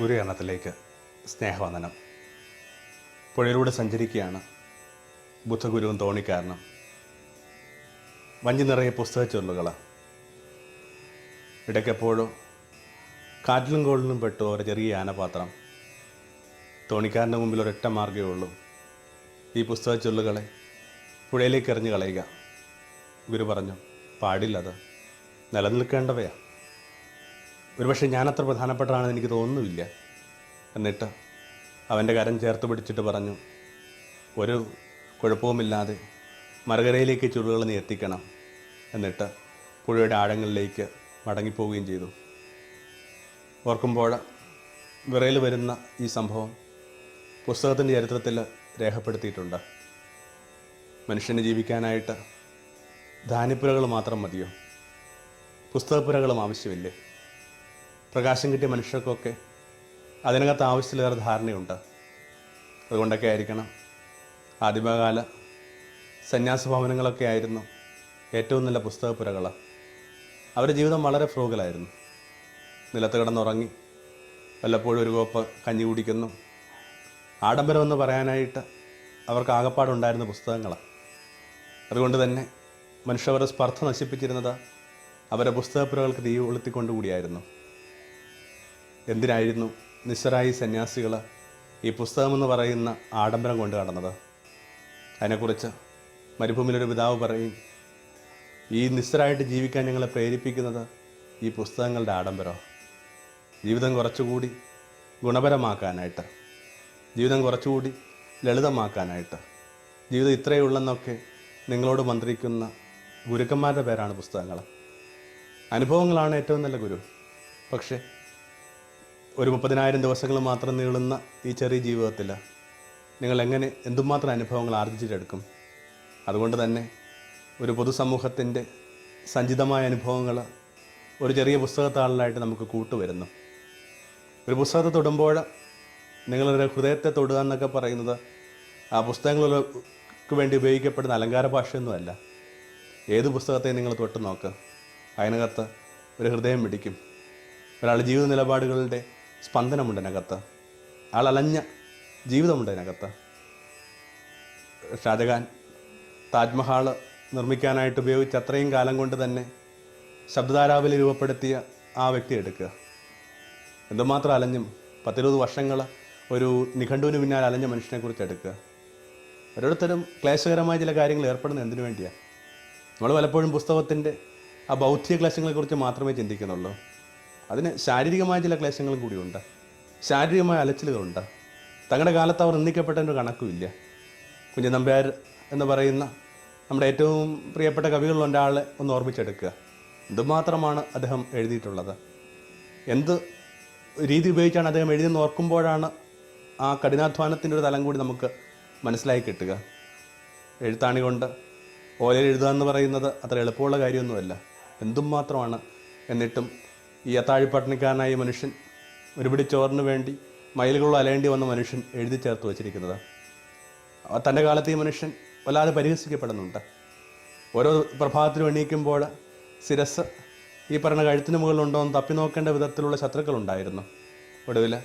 ഗുരുകരണത്തിലേക്ക് സ്നേഹവന്ദനം. പുഴയിലൂടെ സഞ്ചരിക്കുകയാണ് ബുദ്ധഗുരുവും തോണിക്കാരനും. വഞ്ചി നിറയെ പുസ്തക ചൊല്ലുകൾ ഇടയ്ക്കെപ്പോഴും കാറ്റിലും കോളിലും പെട്ടു ഒരു ചെറിയ ആനപാത്രം. തോണിക്കാരന്റെ മുമ്പിൽ ഒരൊറ്റ മാർഗമേ ഉള്ളൂ. ഈ പുസ്തക ചൊല്ലുകളെ പുഴയിലേക്ക് എറിഞ്ഞു കളയുക. ഗുരു പറഞ്ഞു പാടില്ലത്. നിലനിൽക്കേണ്ടവയാ. ഒരുപക്ഷെ ഞാനത്ര പ്രധാനപ്പെട്ടതാണെന്ന് എനിക്ക് തോന്നുന്നുമില്ല എന്നിട്ട് അവന്റെ കരം ചേർത്ത് പിടിച്ചിട്ട് പറഞ്ഞു ഒരു കുഴപ്പവുമില്ലാതെ മറുകരയിലേക്ക് ചുരുളുകൾ നീ എത്തിക്കണം. എന്നിട്ട് പുഴയുടെ ആഴങ്ങളിലേക്ക് മടങ്ങിപ്പോവുകയും ചെയ്തു. ഓർക്കുമ്പോൾ വിറയിൽ വരുന്ന ഈ സംഭവം പുസ്തകത്തിന്റെ ചരിത്രത്തിൽ രേഖപ്പെടുത്തിയിട്ടുണ്ട്. മനുഷ്യന് ജീവിക്കാനായിട്ട് ധാന്യപ്പുരകൾ മാത്രം മതിയോ? പുസ്തകപ്പുരകളും ആവശ്യമില്ലേ? പ്രകാശം കിട്ടിയ മനുഷ്യർക്കൊക്കെ അതിനകത്ത് ആവശ്യത്തിലേറെ ധാരണയുണ്ട്. അതുകൊണ്ടൊക്കെ ആയിരിക്കണം ആദിമകാല സന്യാസ ഭവനങ്ങളൊക്കെ ആയിരുന്നു ഏറ്റവും നല്ല പുസ്തകപ്പുരകൾ. അവരുടെ ജീവിതം വളരെ ഫ്രൂഗലായിരുന്നു നിലത്ത് കിടന്നുറങ്ങി വല്ലപ്പോഴും ഒരു കോപ്പ് കഞ്ഞി കുടിക്കുന്നു. ആഡംബരമെന്ന് പറയാനായിട്ട് അവർക്ക് ആകപ്പാടുണ്ടായിരുന്ന പുസ്തകങ്ങളാണ് അതുകൊണ്ട് തന്നെ മനുഷ്യവരുടെ സ്പർദ്ധ നശിപ്പിച്ചിരുന്നത് അവരുടെ പുസ്തകപ്പുരകൾക്ക് തീ കൊളുത്തിക്കൊണ്ടുകൂടിയായിരുന്നു എന്തിനായിരുന്നു നിസ്സരായി സന്യാസികൾ ഈ പുസ്തകമെന്ന് പറയുന്ന ആഡംബരം കൊണ്ട് കടന്നത് അതിനെക്കുറിച്ച് മരുഭൂമിയിലൊരു പിതാവ് പറയും ഈ നിസ്സരായിട്ട് ജീവിക്കാൻ ഞങ്ങളെ പ്രേരിപ്പിക്കുന്നത് ഈ പുസ്തകങ്ങളുടെ ആഡംബരം ജീവിതം കുറച്ചുകൂടി ഗുണപരമാക്കാനായിട്ട് ജീവിതം കുറച്ചുകൂടി ലളിതമാക്കാനായിട്ട് ജീവിതം ഇത്രയേ ഉള്ളെന്നൊക്കെ നിങ്ങളോട് മന്ത്രിക്കുന്ന ഗുരുക്കന്മാരുടെ പേരാണ് പുസ്തകങ്ങൾ. അനുഭവങ്ങളാണ് ഏറ്റവും നല്ല ഗുരു. പക്ഷേ ഒരു മുപ്പതിനായിരം ദിവസങ്ങൾ മാത്രം നീളുന്ന ഈ ചെറിയ ജീവിതത്തിൽ നിങ്ങൾ എങ്ങനെ എന്തുമാത്രം അനുഭവങ്ങൾ ആർജിച്ചെടുക്കും അതുകൊണ്ട് തന്നെ ഒരു പൊതുസമൂഹത്തിന്റെ സഞ്ചിതമായ അനുഭവങ്ങൾ ഒരു ചെറിയ പുസ്തകത്താളിലായിട്ട് നമുക്ക് കൂട്ടുവരുന്നു. ഒരു പുസ്തകത്തെ തൊടുമ്പോൾ നിങ്ങളുടെ ഹൃദയത്തെ തൊടുക എന്നൊക്കെ പറയുന്നത് ആ പുസ്തകങ്ങൾക്ക് വേണ്ടി ഉപയോഗിക്കപ്പെടുന്ന അലങ്കാര ഭാഷയൊന്നുമല്ല. ഏത് പുസ്തകത്തെ നിങ്ങൾ തൊട്ട് നോക്ക്. അതിനകത്ത് ഒരു ഹൃദയം പിടിക്കും ഒരാളുടെ ജീവിത നിലപാടുകളുടെ സ്പന്ദനമുണ്ട് അതിനകത്ത് ആൾ അലഞ്ഞ ജീവിതമുണ്ട് അതിനകത്ത് ഷാജഹാൻ താജ്മഹാൾ നിർമ്മിക്കാനായിട്ട് ഉപയോഗിച്ച അത്രയും കാലം കൊണ്ട് തന്നെ ശബ്ദധാരാവലി രൂപപ്പെടുത്തിയ ആ വ്യക്തി എടുക്കുക. എന്തുമാത്രം അലഞ്ഞും പത്തിരുപത് വർഷങ്ങൾ ഒരു നിഘണ്ടുവിന് പിന്നാലെ അലഞ്ഞ മനുഷ്യനെക്കുറിച്ച് എടുക്കുക. ഓരോരുത്തരും ക്ലേശകരമായ ചില കാര്യങ്ങൾ ഏർപ്പെടുന്നത് എന്തിനു വേണ്ടിയാണ് നമ്മൾ പലപ്പോഴും പുസ്തകത്തിന്റെ ആ ബൗദ്ധിക ക്ലേശങ്ങളെക്കുറിച്ച് മാത്രമേ ചിന്തിക്കുന്നുള്ളൂ. അതിന് ശാരീരികമായ ചില ക്ലേശങ്ങളും കൂടിയുണ്ട്. ശാരീരികമായ അലച്ചിലുകളുണ്ട്. തങ്ങളുടെ കാലത്ത് അവർ ഒരു കണക്കുമില്ല. കുഞ്ഞൻ നമ്പ്യാർ എന്ന് പറയുന്ന നമ്മുടെ ഏറ്റവും പ്രിയപ്പെട്ട കവികളിൽ ഒരാൾ ഒന്ന് ഓർമ്മിച്ചെടുക്കുക. എന്തുമാത്രമാണ് അദ്ദേഹം എഴുതിയിട്ടുള്ളത്? എന്ത് രീതി ഉപയോഗിച്ചാണ് അദ്ദേഹം എഴുതിയെന്ന് ഓർക്കുമ്പോഴാണ് ആ കഠിനാധ്വാനത്തിന്റെ ഒരു തലം കൂടി നമുക്ക് മനസ്സിലായി കിട്ടുക. എഴുത്താണി കൊണ്ട് ഓലയിൽ എഴുതുക എന്ന് പറയുന്നത് അത്ര എളുപ്പമുള്ള കാര്യമൊന്നുമല്ല. എന്തും മാത്രമാണ് എന്നിട്ടും ഈ അത്താഴിപ്പട്ടണിക്കാരനായ മനുഷ്യൻ ഒരുപിടി ചോറിന് വേണ്ടി മയിലുകൾ അലയേണ്ടി വന്ന മനുഷ്യൻ എഴുതി ചേർത്ത് വച്ചിരിക്കുന്നത്. തന്റെ കാലത്ത് ഈ മനുഷ്യൻ വല്ലാതെ പരിഹസിക്കപ്പെടുന്നുണ്ട്. ഓരോ പ്രഭാതത്തിലും എണീക്കുമ്പോൾ ശിരസ് ഈ പറഞ്ഞ കഴുത്തിന് മുകളിലുണ്ടോ എന്ന് തപ്പി നോക്കേണ്ട വിധത്തിലുള്ള ശത്രുക്കളുണ്ടായിരുന്നു ഒടുവിൽ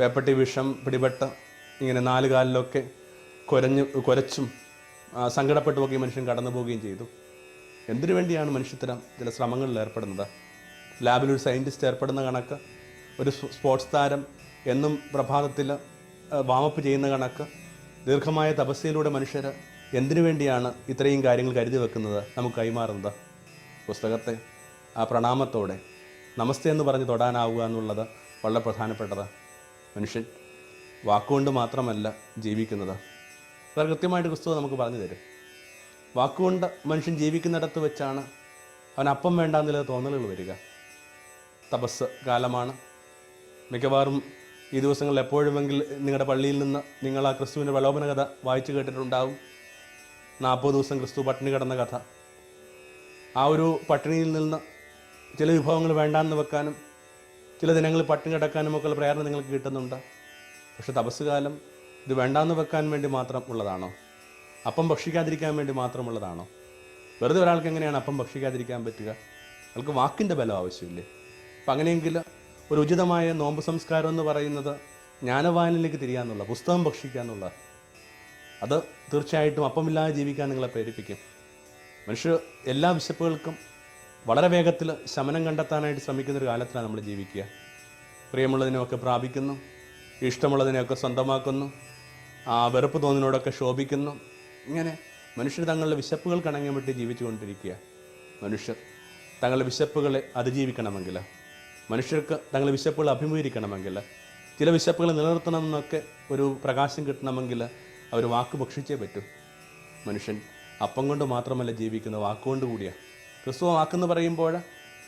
പേപ്പട്ടി വിഷം പിടിപെട്ട് ഇങ്ങനെ നാല് കാലിലൊക്കെ കുരഞ്ഞു കുരച്ചും സങ്കടപ്പെട്ടുമൊക്കെ ഈ മനുഷ്യൻ കടന്നു പോവുകയും ചെയ്തു. എന്തിനു വേണ്ടിയാണ് മനുഷ്യത്തരം ചില ശ്രമങ്ങളിൽ ഏർപ്പെടുന്നത്? ലാബിൽ ഒരു സയന്റിസ്റ്റ് ഏർപ്പെടുന്ന കണക്ക് ഒരു സ്പോർട്സ് താരം എന്നും പ്രഭാതത്തിൽ വാമപ്പ് ചെയ്യുന്ന കണക്ക് ദീർഘമായ തപസ്യയിലൂടെ മനുഷ്യർ എന്തിനു വേണ്ടിയാണ് ഇത്രയും കാര്യങ്ങൾ കരുതി വെക്കുന്നത്? നമുക്ക് കൈമാറുന്നത്. പുസ്തകത്തെ ആ പ്രണാമത്തോടെ നമസ്തേ എന്ന് പറഞ്ഞ് തൊടാനാവുക എന്നുള്ളത് വളരെ പ്രധാനപ്പെട്ടത്. മനുഷ്യൻ വാക്കുകൊണ്ട് മാത്രമല്ല ജീവിക്കുന്നത്. വളരെ കൃത്യമായിട്ട് പുസ്തകം നമുക്ക് പറഞ്ഞു തരും. വാക്കുകൊണ്ട് മനുഷ്യൻ ജീവിക്കുന്നിടത്ത് വെച്ചാണ് അവൻ അപ്പം വേണ്ടാന്നുള്ള തോന്നലുകൾ വരിക. തപസ് കാലമാണ്. മിക്കവാറും ഈ ദിവസങ്ങളിൽ എപ്പോഴുമെങ്കിൽ നിങ്ങളുടെ പള്ളിയിൽ നിന്ന് നിങ്ങൾ ആ ക്രിസ്തുവിന്റെ പ്രലോഭന കഥ വായിച്ചു കേട്ടിട്ടുണ്ടാവും. നാൽപ്പത് ദിവസം ക്രിസ്തു പട്ടിണി കിടന്ന കഥ. ആ ഒരു പട്ടിണിയിൽ നിന്ന് ചില വിഭവങ്ങൾ വേണ്ടാന്ന് വെക്കാനും ചില ദിനങ്ങളിൽ പട്ടിണി കിടക്കാനും ഒക്കെ ഉള്ള പ്രേരണ നിങ്ങൾക്ക് കിട്ടുന്നുണ്ട്. പക്ഷെ തപസ് കാലം ഇത് വേണ്ടാന്ന് വെക്കാൻ വേണ്ടി മാത്രം ഉള്ളതാണോ? അപ്പം ഭക്ഷിക്കാതിരിക്കാൻ വേണ്ടി മാത്രമുള്ളതാണോ വെറുതെ ഒരാൾക്ക് എങ്ങനെയാണ് അപ്പം ഭക്ഷിക്കാതിരിക്കാൻ പറ്റുക? അയാൾക്ക് വാക്കിന്റെ ബലം ആവശ്യമില്ലേ? അപ്പം അങ്ങനെയെങ്കിൽ ഒരു ഉചിതമായ നോമ്പ് സംസ്കാരം എന്ന് പറയുന്നത് ജ്ഞാനവാനിലേക്ക് തിരിയാന്നുള്ള പുസ്തകം ഭക്ഷിക്കുക എന്നുള്ള അത് തീർച്ചയായിട്ടും അപ്പമില്ലാതെ ജീവിക്കാൻ നിങ്ങളെ പ്രേരിപ്പിക്കും. മനുഷ്യർ എല്ലാ വിശപ്പുകൾക്കും വളരെ വേഗത്തിൽ ശമനം കണ്ടെത്താനായിട്ട് ശ്രമിക്കുന്ന ഒരു കാലത്തിലാണ് നമ്മൾ ജീവിക്കുക. പ്രിയമുള്ളതിനെയൊക്കെ പ്രാപിക്കുന്നു ഇഷ്ടമുള്ളതിനെയൊക്കെ സ്വന്തമാക്കുന്നു ആ വെറുപ്പ് തോന്നിനോടൊക്കെ ശോഭിക്കുന്നു. ഇങ്ങനെ മനുഷ്യർ തങ്ങളുടെ വിശപ്പുകൾ വിട്ട് ജീവിച്ചുകൊണ്ടിരിക്കുക. മനുഷ്യർ തങ്ങളുടെ വിശപ്പുകളെ അതിജീവിക്കണമെങ്കിൽ മനുഷ്യർക്ക് തങ്ങളുടെ വിശപ്പുകൾ അഭിമുഖീകരിക്കണമെങ്കിൽ ചില വിശപ്പുകൾ നിലനിർത്തണമെന്നൊക്കെ ഒരു പ്രകാശം കിട്ടണമെങ്കിൽ അവർ വാക്ക് ഭക്ഷിച്ചേ പറ്റൂ. മനുഷ്യൻ അപ്പം കൊണ്ട് മാത്രമല്ല ജീവിക്കുന്നത് വാക്കുകൊണ്ട് കൂടിയാണ് ക്രിസ്തു വാക്കെന്ന് പറയുമ്പോൾ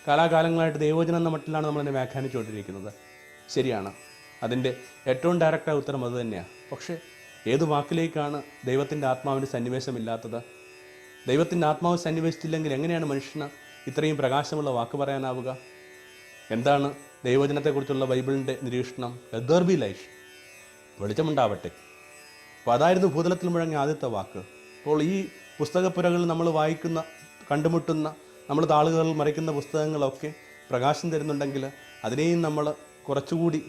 കാലാകാലങ്ങളായിട്ട് ദൈവജനം എന്ന മട്ടിലാണ് നമ്മളതിനെ വ്യാഖ്യാനിച്ചുകൊണ്ടിരിക്കുന്നത്. ശരിയാണ്. അതിന്റെ ഏറ്റവും ഡയറക്റ്റായ ഉത്തരം അത് തന്നെയാണ് പക്ഷേ ഏത് വാക്കിലേക്കാണ് ദൈവത്തിന്റെ ആത്മാവിന് സന്നിവേശമില്ലാത്തത്? ദൈവത്തിന്റെ ആത്മാവ് സന്നിവേശിച്ചില്ലെങ്കിൽ എങ്ങനെയാണ് മനുഷ്യന് ഇത്രയും പ്രകാശമുള്ള വാക്ക് പറയാനാവുക? എന്താണ് ദൈവജനത്തെക്കുറിച്ചുള്ള ബൈബിളിന്റെ നിരീക്ഷണം? എദർ ബി ലൈഫ് വെളിച്ചമുണ്ടാവട്ടെ. അപ്പോൾ അതായിരുന്നു ഭൂതലത്തിൽ മുഴങ്ങിയ ആദ്യത്തെ വാക്ക്. അപ്പോൾ ഈ പുസ്തകപ്പുരകളിൽ നമ്മൾ വായിക്കുന്ന കണ്ടുമുട്ടുന്ന നമ്മൾ താളുകളിൽ മറിക്കുന്ന പുസ്തകങ്ങളൊക്കെ പ്രകാശം തരുന്നുണ്ടെങ്കിൽ അതിനെയും നമ്മൾ കുറച്ചുകൂടി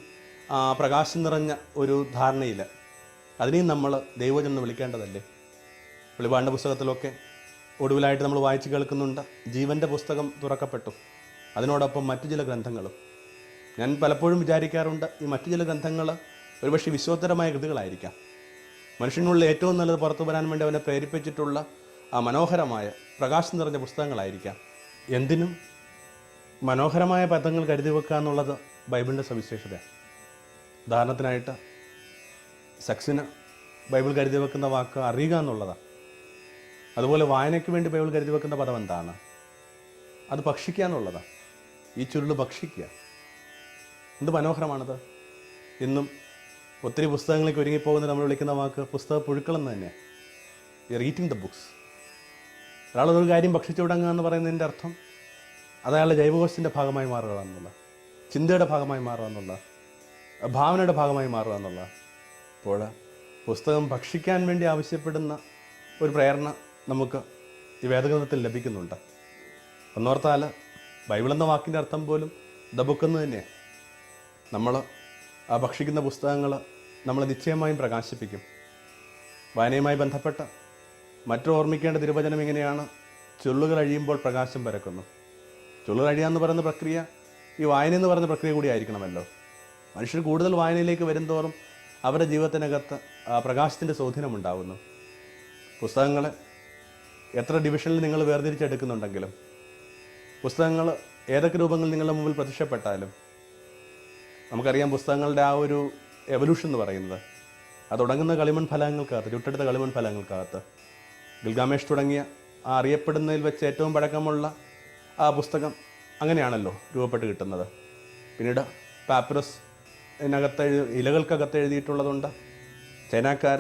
പ്രകാശം നിറഞ്ഞ ഒരു ധാരണയിൽ അതിനെയും നമ്മൾ ദൈവജനം എന്ന് വിളിക്കേണ്ടതല്ലേ? വെളിപാടിന്റെ പുസ്തകത്തിലൊക്കെ ഒടുവിലായിട്ട് നമ്മൾ വായിച്ച് കേൾക്കുന്നുണ്ട്. ജീവന്റെ പുസ്തകം തുറക്കപ്പെട്ടു. അതിനോടൊപ്പം മറ്റു ചില ഗ്രന്ഥങ്ങളും. ഞാൻ പലപ്പോഴും വിചാരിക്കാറുണ്ട് ഈ മറ്റു ചില ഗ്രന്ഥങ്ങൾ ഒരുപക്ഷെ വിശ്വോത്തരമായ കൃതികളായിരിക്കാം. മനുഷ്യനുള്ള ഏറ്റവും നല്ലത് പുറത്തു വരാൻ വേണ്ടി അവനെ പ്രേരിപ്പിച്ചിട്ടുള്ള ആ മനോഹരമായ പ്രകാശം നിറഞ്ഞ പുസ്തകങ്ങളായിരിക്കാം. എന്തിനും മനോഹരമായ പദങ്ങൾ കരുതി വെക്കുക എന്നുള്ളത് ബൈബിളിന്റെ സവിശേഷതയാണ്. ഉദാഹരണത്തിനായിട്ട് സെക്സിന് ബൈബിൾ കരുതി വെക്കുന്ന വാക്ക് അറിയുക എന്നുള്ളതാണ്. അതുപോലെ വായനയ്ക്ക് വേണ്ടി ബൈബിൾ കരുതി വെക്കുന്ന പദം എന്താണ്? അത് ഭക്ഷിക്കുക എന്നുള്ളതാണ്. ഈ ചുരുൾ ഭക്ഷിക്കുക. എന്ത് മനോഹരമാണത്. ഇന്നും ഒത്തിരി പുസ്തകങ്ങളിലേക്ക് ഒരുങ്ങിപ്പോകുന്ന നമ്മൾ വിളിക്കുന്ന വാക്ക് പുസ്തക പുഴുക്കളെന്ന് തന്നെ ഈ റീറ്റിംഗ് ദ ബുക്സ് ഒരാളതൊരു കാര്യം ഭക്ഷിച്ചു തുടങ്ങുക എന്ന് പറയുന്നതിന്റെ അർത്ഥം അത് അയാളുടെ ജൈവകോശത്തിന്റെ ഭാഗമായി മാറുക എന്നുള്ള ചിന്തയുടെ ഭാഗമായി മാറുക എന്നുള്ള ഭാവനയുടെ ഭാഗമായി മാറുക എന്നുള്ള. അപ്പോൾ പുസ്തകം ഭക്ഷിക്കാൻ വേണ്ടി ആവശ്യപ്പെടുന്ന ഒരു പ്രേരണ നമുക്ക് ഈ വേദഗ്രന്ഥത്തിൽ ലഭിക്കുന്നുണ്ട്. ഒന്നോർത്താൽ ബൈബിൾ എന്ന വാക്കിന്റെ അർത്ഥം പോലും ദ ബുക്ക് എന്ന് തന്നെയാണ് നമ്മൾ ഭക്ഷിക്കുന്ന പുസ്തകങ്ങൾ നമ്മൾ നിശ്ചയമായും പ്രകാശിപ്പിക്കും. വായനയുമായി ബന്ധപ്പെട്ട മറ്റു ഓർമ്മിക്കേണ്ട തിരുവചനം ഇങ്ങനെയാണ് ചുള്ളുകൾ അഴിയുമ്പോൾ പ്രകാശം പരക്കുന്നു. ചുള്ളുകൾ അഴിയുക എന്ന് പറയുന്ന പ്രക്രിയ ഈ വായന എന്ന് പറയുന്ന പ്രക്രിയ കൂടി ആയിരിക്കണമല്ലോ. മനുഷ്യർ കൂടുതൽ വായനയിലേക്ക് വരുംതോറും അവരുടെ ജീവിതത്തിനകത്ത് പ്രകാശത്തിന്റെ സ്വാധീനം ഉണ്ടാകുന്നു പുസ്തകങ്ങൾ എത്ര ഡിവിഷനിൽ നിങ്ങൾ വേർതിരിച്ചെടുക്കുന്നുണ്ടെങ്കിലും പുസ്തകങ്ങൾ ഏതൊക്കെ രൂപങ്ങൾ നിങ്ങളുടെ മുമ്പിൽ പ്രത്യക്ഷപ്പെട്ടാലും നമുക്കറിയാം പുസ്തകങ്ങളുടെ ആ ഒരു എവല്യൂഷൻ എന്ന് പറയുന്നത്. അത് തുടങ്ങുന്ന കളിമൺ ഫലങ്ങൾക്കകത്ത് ചുട്ടെടുത്ത കളിമൺ ഫലങ്ങൾക്കകത്ത് ഗിൽഗാമേഷ് തുടങ്ങിയ ആ അറിയപ്പെടുന്നതിൽ വെച്ച് ഏറ്റവും പഴക്കമുള്ള ആ പുസ്തകം അങ്ങനെയാണല്ലോ രൂപപ്പെട്ട് കിട്ടുന്നത്. പിന്നീട് പാപ്പറസ് ഇതിനകത്ത് ഇലകൾക്കകത്ത് എഴുതിയിട്ടുള്ളതുണ്ട്. ചൈനക്കാർ